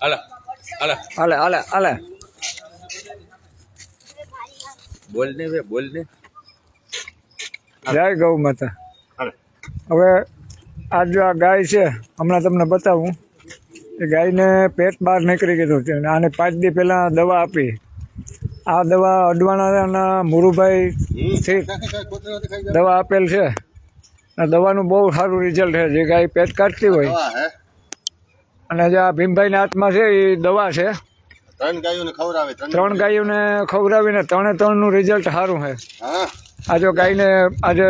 હાલો હાલો. હાલે હાલે બોલ ને બે બોલ ને. જય ગૌ માતા. હવે આ જો આ ગાય છે હમણાં તમને બતાવું. એ ગાયને પેટ બહાર નીકળી ગયું છે અને આને પાંચ દી પહેલાં દવા આપી. આ દવા અડવાણાના મુરુભાઈ થી દવા આપેલ છે. આ દવાનું બહુ સારું રિઝલ્ટ છે. જે ગાય પેટ કાઢતી હોય. અને જે આ ભીમભાઈના હાથમાં છે એ દવા છે. ત્રણ ગાયોને ખવડાવે ત્રણ ગાયોને? ખવડાવીને ત્રણે ત્રણનું રિઝલ્ટ સારું છે આ જો ગાયને આજે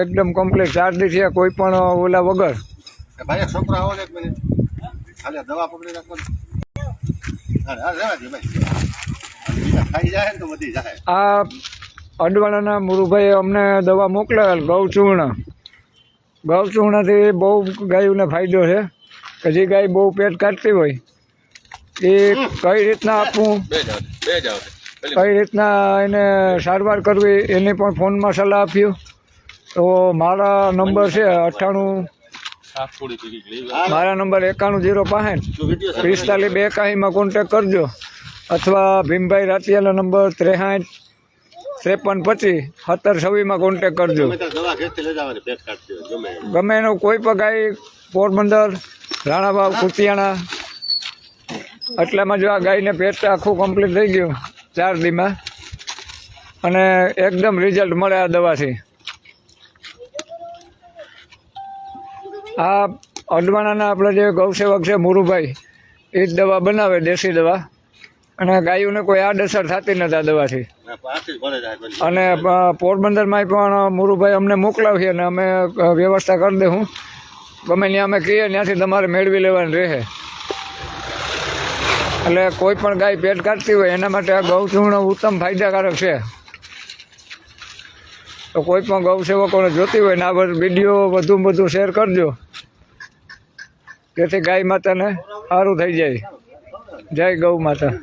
એકદમ કમ્પ્લીટ ચાર દી છે કોઈ પણ ઓલા વગર. ભાઈ આવો એક મિનિટ. દવા પકડી આ અડવાણાના મુરુભાઈએ અમને દવા મોકલેલ ગૌચૂર્ણ. ગૌચૂર્ણથી બહુ ગાયોને ફાયદો છે. કે જે ગાય બહુ પેટ કાઢતી હોય, એ કઈ રીતના આપવું? કઈ રીતના એને સારવાર કરવી, એની પણ ફોનમાં સલાહ આપ્યું તો મારા નંબર છે અઠ્ઠાણું મારા નંબર એકાણું જીરો પાંસઠ પિસ્તાલીસ બે કાહીમાં કોન્ટેક કરજો. અથવા ભીમભાઈ રાતિયાનો નંબર ત્રેસાઠ ત્રેપન પચીસ સત્તર છવ્વીસમાં કોન્ટેક કરજો. ગમે એનું. કોઈ પણ ગાય પોરબંદર રાણાભાવ કુતિયાણા એટલામાં જો આ ગાયને પેટ આખું કમ્પ્લીટ થઈ ગયું ચાર દીમાં. અને એકદમ રિઝલ્ટ મળે આ દવાથી. આ અડવાણાના આપણે જે ગૌસેવક છે મુરુભાઈ એ જ દવા બનાવે દેશી દવા. અને ગાયોને કોઈ આડઅસર થતી નથી આ દવાથી. અને પોરબંદરમાં પણ મુરુભાઈ અમને મોકલાવીએ અને અમે વ્યવસ્થા કરી દઉં ગમે ત્યાં અમે કહીએ ત્યાંથી તમારે મેળવી લેવાની રહે. એટલે કોઈ પણ ગાય પેટ કાઢતી હોય એના માટે આ ગૌચૂર્ણ ઉત્તમ ફાયદાકારક છે. તો કોઈ પણ ગૌ સેવકોને જોતી હોય ને આ બધું વીડિયો વધુ વધુ શેર કરજો. જેથી ગાય માતાને સારું થઈ જાય. જય ગૌ માતા.